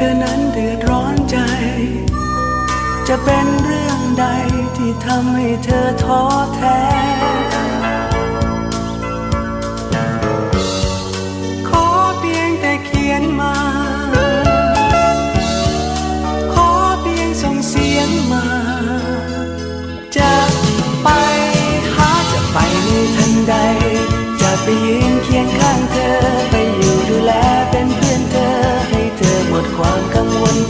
เธอนั้นเดือดร้อนใจ จะเป็นเรื่องใดที่ทำให้เธอท้อแท้ ขอเพียงแต่เขียนมา ขอเพียงส่งเสียงมา จะไปหาจะไปในทันใด จะไปยืนเคียงข้างเธอ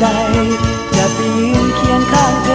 ใด จะไปยืนเคียงข้าง